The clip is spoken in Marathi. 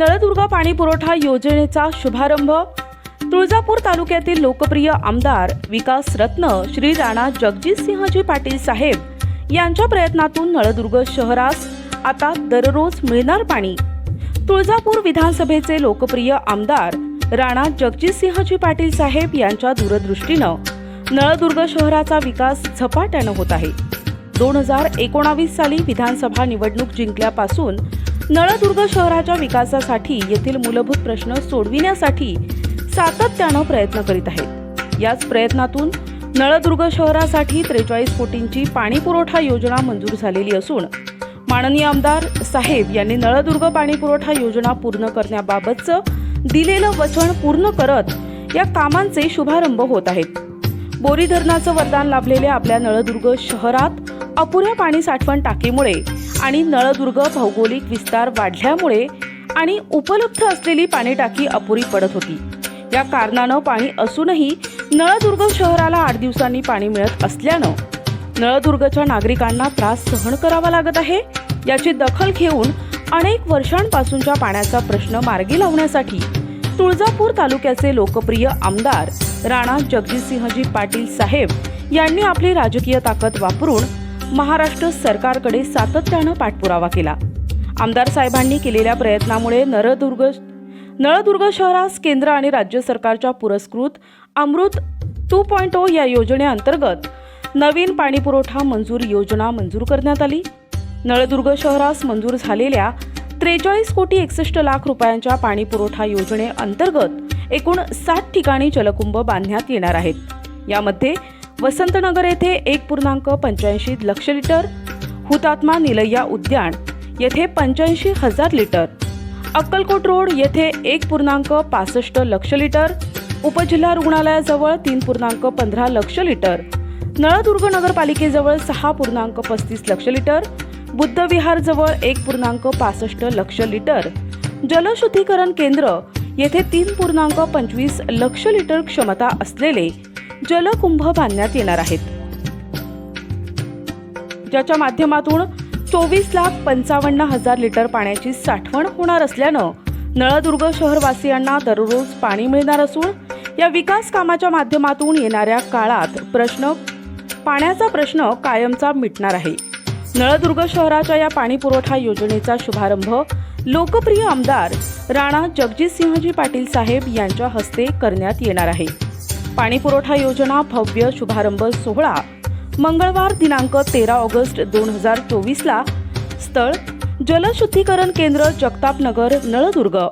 नळदुर्ग पाणी पुरवठा योजनेचा शुभारंभ. तुळजापूर तालुक्यातील लोकप्रिय आमदार विकास रत्न श्री राणा जगजितसिंहजी पाटील साहेब यांच्या प्रयत्नातून नळदुर्ग शहरास आता दररोज मिळणार पाणी. तुळजापूर विधानसभेचे लोकप्रिय आमदार राणा जगजितसिंहजी पाटील साहेब यांच्या दूरदृष्टीनं नळदुर्ग शहराचा विकास झपाट्यानं होत आहे. दोन हजार एकोणावीस साली विधानसभा निवडणूक जिंकल्यापासून नळदुर्ग शहराच्या विकासासाठी येथील मूलभूत प्रश्न सोडविण्यासाठी सातत्यानं प्रयत्न करीत आहेत. याच प्रयत्नातून नळदुर्ग शहरासाठी त्रेचाळीस कोटींची पाणी पुरवठा योजना मंजूर झालेली असून माननीय आमदार साहेब यांनी नळदुर्ग पाणी पुरवठा योजना पूर्ण करण्याबाबतचं दिलेलं वचन पूर्ण करत या कामांचे शुभारंभ होत आहेत. बोरी धरणाचं वरदान लाभलेल्या आपल्या नळदुर्ग शहरात अपुऱ्या पाणी साठवण टाकीमुळे आणि नळदुर्ग भौगोलिक विस्तार वाढल्यामुळे आणि उपलब्ध असलेली पाणी टाकी अपुरी पडत होती. या कारणानं पाणी असूनही नळदुर्ग शहराला आठ दिवसांनी पाणी मिळत असल्यानं नळदुर्गच्या नागरिकांना त्रास सहन करावा लागत आहे याची दखल घेऊन अनेक वर्षांपासूनच्या पाण्याचा प्रश्न मार्गी लावण्यासाठी तुळजापूर तालुक्याचे लोकप्रिय आमदार राणा जगजितसिंहजी पाटील साहेब यांनी आपली राजकीय ताकद वापरून महाराष्ट्र सरकारकडे सातत्यानं पाठपुरावा केला. आमदार साहेबांनी केलेल्या प्रयत्नामुळे नळदुर्ग नळदुर्ग शहरास केंद्र आणि राज्य सरकारच्या पुरस्कृत अमृत टू पॉईंट ओ या योजनेअंतर्गत नवीन पाणीपुरवठा मंजूर योजना मंजूर करण्यात आली. नळदुर्ग शहरास मंजूर झालेल्या त्रेचाळीस कोटी एकसष्ट लाख रुपयांच्या पाणीपुरवठा योजनेअंतर्गत एकूण सात ठिकाणी जलकुंभ बांधण्यात येणार आहेत. यामध्ये वसंतनगर येथे एक पूर्णांक पंच्याऐंशी लक्ष लिटर हुतात्मा निलय्या उद्यान येथे पंच्याऐंशी हजार लिटर अक्कलकोट रोड येथे एक पूर्णांक पासष्ट लक्ष लिटर उपजिल्हा रुग्णालयाजवळ तीन पूर्णांक पंधरा लक्ष लिटर नळदुर्ग नगरपालिकेजवळ सहा पूर्णांक पस्तीस लक्ष लिटर बुद्धविहारजवळ एक पूर्णांक पासष्ट लक्ष लिटर जलशुद्धीकरण केंद्र येथे तीन पूर्णांक पंचवीस लक्ष लिटर क्षमता असलेले जलकुंभ बांधण्यात येणार आहेत. ज्याच्या माध्यमातून चोवीस लाख पंचावन्न हजार लिटर पाण्याची साठवण होणार असल्यानं नळदुर्ग शहरवासियांना दररोज पाणी मिळणार असून या विकास कामाच्या माध्यमातून येणाऱ्या काळात प्रश्न पाण्याचा प्रश्न कायमचा मिटणार आहे. नळदुर्ग शहराच्या या पाणी पुरवठा योजनेचा शुभारंभ लोकप्रिय आमदार राणा जगजितसिंहजी पाटील साहेब यांच्या हस्ते करण्यात येणार आहे. पाणीपुरवठा योजना भव्य शुभारंभ सोहळा. मंगळवार दिनांक तेरा ऑगस्ट दोन हजार चोवीसला स्थळ जलशुद्धीकरण केंद्र जगतापनगर नळदुर्ग.